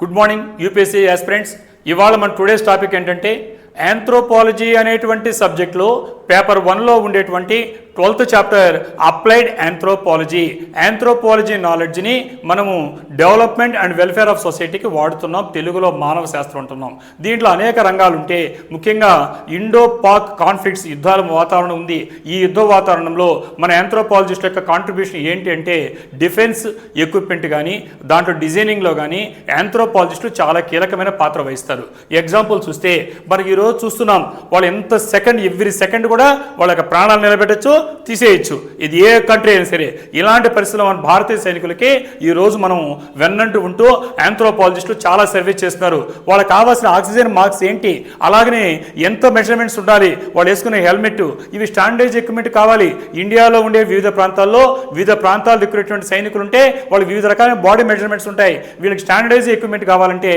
Good morning UPSC aspirants ఇవాళ మన today's topic ఏంటంటే ఆంథ్రోపాలజీ అనేటువంటి సబ్జెక్ట్లో పేపర్ వన్లో ఉండేటువంటి twelfth chapter applied anthropology anthropology నాలెడ్జ్ని మనము డెవలప్మెంట్ అండ్ వెల్ఫేర్ ఆఫ్ సొసైటీకి వాడుతున్నాం. తెలుగులో మానవ శాస్త్రం అంటున్నాం. దీంట్లో అనేక రంగాలు ఉంటే ముఖ్యంగా ఇండో పాక్ కాన్ఫ్లిక్ట్స్ యుద్ధాల వాతావరణం ఉంది. ఈ యుద్ధ వాతావరణంలో మన ఆంథ్రోపాలజిస్ట్ యొక్క కాంట్రిబ్యూషన్ ఏంటి అంటే డిఫెన్స్ ఎక్విప్మెంట్ కానీ దాంట్లో డిజైనింగ్లో కానీ ఆంథ్రోపాలజిస్టులు చాలా కీలకమైన పాత్ర వహిస్తారు. ఎగ్జాంపుల్ చూస్తే మనకి ఈరోజు చూస్తున్నాం. వాళ్ళు ఎంత సెకండ్ ఎవ్రీ సెకండ్ కూడా వాళ్ళ యొక్క ప్రాణాలు నిలబెట్టచ్చు తీసేయచ్చు. ఇది ఏ కంట్రీ అయినా సరే. ఇలాంటి పరిస్థితుల్లో మన భారతీయ సైనికులకి ఈ రోజు మనం వెన్నంటూ ఉంటూ ఆంథ్రోపాలజిస్టులు చాలా సర్వే చేస్తున్నారు. వాళ్ళకి కావాల్సిన ఆక్సిజన్ మార్క్స్ ఏంటి? అలాగనే ఎంత మెజర్మెంట్స్ ఉండాలి? వాళ్ళు వేసుకునే హెల్మెట్ ఇవి స్టాండర్డైజ్ ఎక్విప్మెంట్ కావాలి. ఇండియాలో ఉండే వివిధ ప్రాంతాల్లో వివిధ ప్రాంతాలు దిక్కునేటువంటి సైనికులు ఉంటే వాళ్ళు వివిధ రకాల బాడీ మెజర్మెంట్స్ ఉంటాయి. వీళ్ళకి స్టాండర్డైజ్ ఎక్విప్మెంట్ కావాలంటే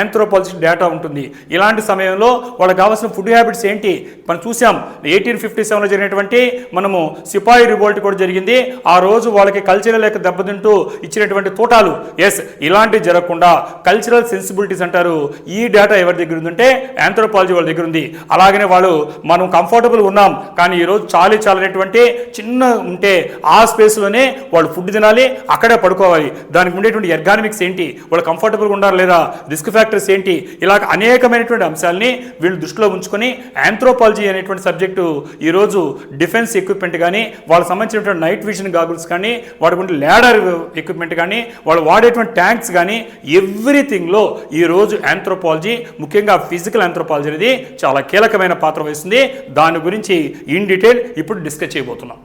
ఆంథ్రోపాలజిస్ట్ డేటా ఉంటుంది. ఇలాంటి సమయంలో వాళ్ళకి కావాల్సిన ఫుడ్ హ్యాబిట్స్ ఏంటి? మనం చూసాం ఎయిటీన్ ఫిఫ్టీ సెవెన్లో జరిగినటువంటి మనము సిపాయి రివోల్ట్ కూడా జరిగింది. ఆ రోజు వాళ్ళకి కల్చరల్ యొక్క దెబ్బతింటూ ఇచ్చినటువంటి తోటాలు. ఎస్ ఇలాంటివి జరగకుండా కల్చరల్ సెన్సిబిలిటీస్ అంటారు. ఈ డేటా ఎవరి దగ్గర ఉందంటే ఆంథ్రోపాలజీ వాళ్ళ దగ్గర ఉంది. అలాగనే వాళ్ళు మనం కంఫర్టబుల్ ఉన్నాం కానీ ఈరోజు చాలీ చాలనేటువంటి చిన్న ఉంటే ఆ స్పేస్లోనే వాళ్ళు ఫుడ్ తినాలి అక్కడే పడుకోవాలి. దానికి ఉండేటువంటి ఎర్గానమిక్స్ ఏంటి? వాళ్ళు కంఫర్టబుల్గా ఉండాలి లేదా? రిస్క్ ఫ్యాక్టర్స్ ఏంటి? ఇలా అనేకమైనటువంటి అంశాలని వీళ్ళు దృష్టిలో ఉంచుకొని ఆంథ్రోపాలజీ అనేటువంటి సబ్జెక్టు ఈరోజు డిఫెన్స్ ఎక్విప్మెంట్ కానీ వాళ్ళకి సంబంధించినటువంటి నైట్ విజన్ గాగుల్స్ కానీ వాడుకుంటే ల్యాడర్ ఎక్విప్మెంట్ కానీ వాళ్ళు వాడేటువంటి ట్యాంక్స్ కానీ ఎవ్రీథింగ్లో ఈరోజు ఆంథ్రోపాలజీ ముఖ్యంగా ఫిజికల్ ఆంథ్రోపాలజీ అనేది చాలా కీలకమైన పాత్ర వహిస్తుంది. దాని గురించి ఇన్ డీటెయిల్ ఇప్పుడు డిస్కస్ చేయబోతున్నాం.